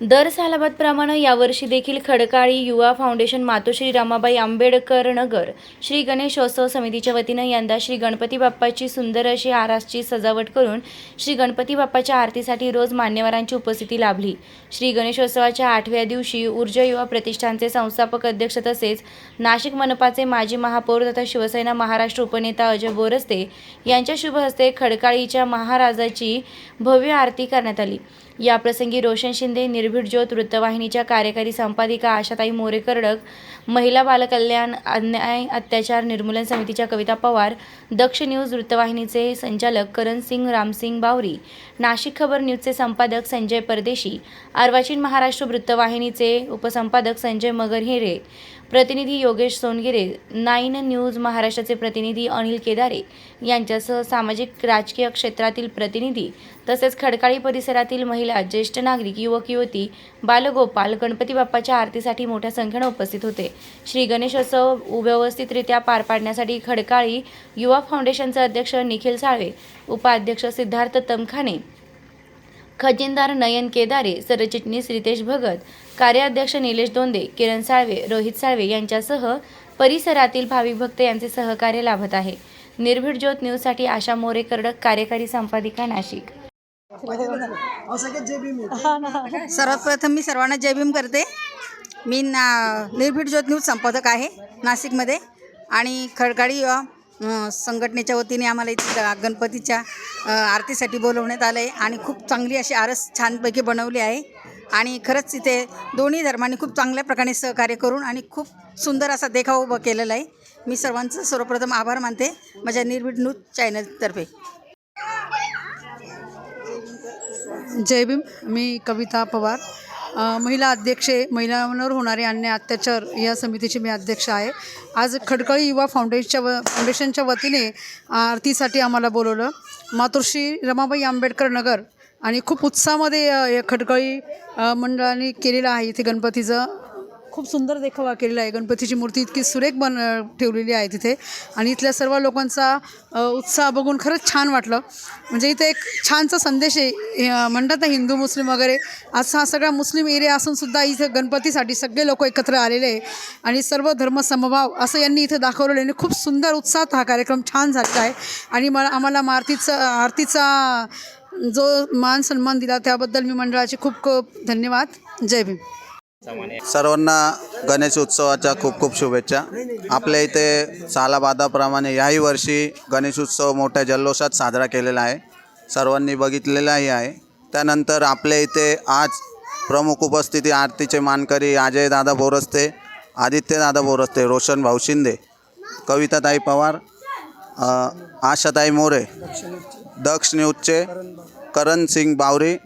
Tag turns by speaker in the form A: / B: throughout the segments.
A: दर सालाबादप्रमाणे यावर्षी देखील खडकाळी युवा फाउंडेशन मातोश्री रमाबाई आंबेडकर नगर श्री गणेशोत्सव समितीच्या वतीनं यंदा श्री गणपती बाप्पाची सुंदर अशी आरासची सजावट करून श्री गणपती बाप्पाच्या आरतीसाठी रोज मान्यवरांची उपस्थिती लाभली. श्री गणेशोत्सवाच्या आठव्या दिवशी ऊर्जा युवा प्रतिष्ठानचे संस्थापक अध्यक्ष तसेच नाशिक मनपाचे माजी महापौर तथा शिवसेना महाराष्ट्र उपनेता अजय बोरस्ते यांच्या शुभ हस्ते खडकाळीच्या महाराजाची भव्य आरती करण्यात आली. याप्रसंगी रोशन शिंदे निर्भीड ज्योत वृत्तवाहिनीच्या कार्यकारी संपादिका आशाताई मोरे कर्डक महिला बालकल्याण अन्याय अत्याचार निर्मूलन समितीच्या कविता पवार दक्ष न्यूज वृत्तवाहिनीचे संचालक करण सिंग रामसिंग बावरी नाशिक खबर न्यूजचे संपादक संजय परदेशी अर्वाचीन महाराष्ट्र वृत्तवाहिनीचे उपसंपादक संजय मगर हिरे प्रतिनिधी योगेश सोनगिरे नाईन न्यूज महाराष्ट्राचे प्रतिनिधी अनिल केदारे यांच्यासह सामाजिक राजकीय क्षेत्रातील प्रतिनिधी तसेच खडकाळी परिसरातील महिला ज्येष्ठ नागरिक युवक युवती बालगोपाल गणपती बाप्पाच्या आरतीसाठी मोठ्या संख्येनं उपस्थित होते. श्री गणेशोत्सव व्यवस्थितरित्या पार पाडण्यासाठी खडकाळी युवा फाउंडेशनचे अध्यक्ष निखिल साळवे उपाध्यक्ष सिद्धार्थ तमखाने खजिनदार नयन केदारे सरचिटणीस रितेश भगत कार्याध्यक्ष निलेश दोंदे किरण साळवे रोहित साळवे यांच्यासह परिसरातील भाविक भक्त यांचे सहकार्य लाभत आहे. निर्भीड ज्योत न्यूजसाठी आशा मोरे कर्डक कार्यकारी संपादिका नाशिक.
B: सर्वात प्रथम मी सर्वांना जय भीम करते. मी ना निर्भीड ज्योत न्यूज संपादक आहे नाशिकमध्ये आणि खडकाळी संघटनेच्या वतीने आम्हाला इथे ग- गणपतीच्या आरतीसाठी बोलवण्यात आलं आहे आणि खूप चांगली अशी आरस छानपैकी बनवली आहे. आणि खरंच इथे दोन्ही धर्मांनी खूप चांगल्या प्रकारे सहकार्य करून आणि खूप सुंदर असा देखाव उभा केलेला आहे. मी सर्वांचं सर्वप्रथम आभार मानते. माझ्या निर्भीड न्यूज चॅनलतर्फे.
C: जय भीम मी कविता पवार. महिला अध्यक्षे महिलांवर होणारे अन्याय अत्याचार या समितीची मी अध्यक्ष आहे. आज खडकळी युवा फाउंडेशनच्या व फाउंडेशनच्या वतीने आरतीसाठी आम्हाला बोलवलं. मातोश्री रमाबाई आंबेडकर नगर आणि खूप उत्साहामध्ये या खडकळी मंडळाने केलेलं आहे इथे गणपतीचं. खूप सुंदर देखावा केलेला आहे. गणपतीची मूर्ती इतकी सुरेख बन ठेवलेली आहे तिथे. आणि इथल्या सर्व लोकांचा उत्साह बघून खरंच छान वाटलं. म्हणजे इथे एक छानसा संदेश आहे. म्हणतात ना हिंदू मुस्लिम वगैरे. असा हा सगळा मुस्लिम एरिया असून सुद्धा इथे गणपतीसाठी सगळे लोक एकत्र आलेले आहे. आणि सर्व धर्म समभाव असं यांनी इथे दाखवलेलं आहे. आणि खूप सुंदर उत्साहात हा कार्यक्रम छान झालेला आहे. आणि मला आम्हाला मारतीचा आरतीचा जो मान सन्मान दिला त्याबद्दल मी मंडळाचे खूप खूप धन्यवाद. जय भीम.
D: सर्वांना गणेश उत्सवाच्या खूप खूप शुभेच्छा. आपल्या इथे सालाबादाप्रमाणे याही वर्षी गणेश उत्सव मोठ्या जल्लोषात साजरा केलेला आहे. सर्वांनी बघितलेलाही आहे. त्यानंतर आपल्या इथे आज प्रमुख उपस्थिती आरतीचे मानकरी अजयदादा बोरस्ते आदित्यदादा बोरस्ते रोशन भाऊ शिंदे कविताताई पवार आशाताई मोरे दक्ष न्यूजचे करण सिंग बावरी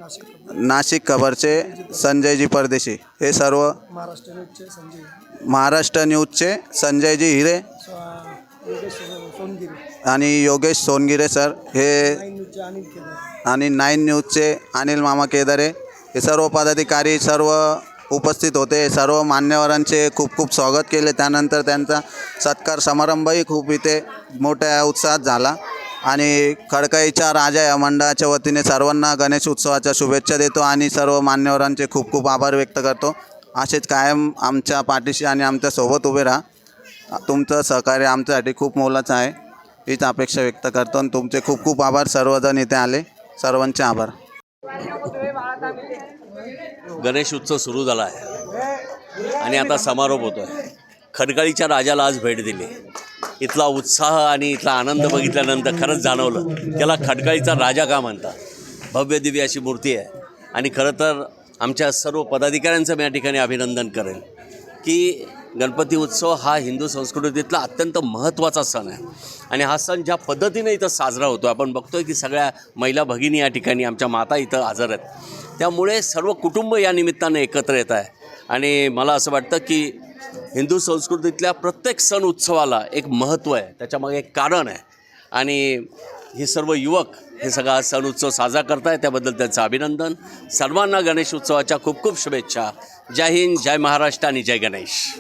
D: नाशिक खबरचे संजयजी परदेशी. हे सर्व महाराष्ट्र न्यूजचे संजय संजयजी हिरे आणि योगेश सोनगिरे सर. हे आणि नाईन न्यूजचे अनिल मामा केदारे. हे सर्व पदाधिकारी सर्व उपस्थित होते. सर्व मान्यवरांचे खूप खूप स्वागत केले. त्यानंतर त्यांचा सत्कार समारंभही खूप इथे मोठ्या उत्साहात झाला. आणि खडकाईच्या राजा या मंडळाच्या वतीने सर्वांना गणेश उत्सवाच्या शुभेच्छा देतो आणि सर्व मान्यवरांचे खूप खूप आभार व्यक्त करतो. असेच कायम आमच्या पाठीशी आणि आमच्यासोबत उभे राहा. तुमचं सहकार्य आमच्यासाठी खूप मोलाचं आहे. हीच अपेक्षा व्यक्त करतो आणि तुमचे खूप खूप आभार. सर्वजण इथे आले. सर्वांचे आभार.
E: गणेश उत्सव सुरू झाला आहे. आणि आता समारोप होतो आहे खडकाळीच्या राजाला आज भेट दिली. इथला उत्साह आणि इथला आनंद बघितल्यानंतर खरंच जाणवलं. त्याला खडकाळीचा राजा का म्हणतात? भव्य दिव्य अशी मूर्ती आहे. आणि खरं तर आमच्या सर्व पदाधिकाऱ्यांचं मी या ठिकाणी अभिनंदन करेन की गणपती उत्सव हा हिंदू संस्कृतीतला अत्यंत महत्त्वाचा सण आहे. आणि हा सण ज्या पद्धतीने इथं साजरा होतो आपण बघतोय की सगळ्या महिला भगिनी या ठिकाणी आमच्या माता इथं हजर आहेत. त्यामुळे सर्व कुटुंब या निमित्तानं एकत्र येत आहे. आणि मला असं वाटतं की हिंदू संस्कृतीतल्या प्रत्येक सण उत्सवाला एक महत्त्व आहे. त्याच्यामागे एक कारण आहे. आणि हे सर्व युवक हे सगळा सण उत्सव साजरा करताय त्याबद्दल त्यांचं अभिनंदन. सर्वांना गणेश उत्सवाच्या खूप खूप शुभेच्छा. जय हिंद जय महाराष्ट्र आणि जय गणेश.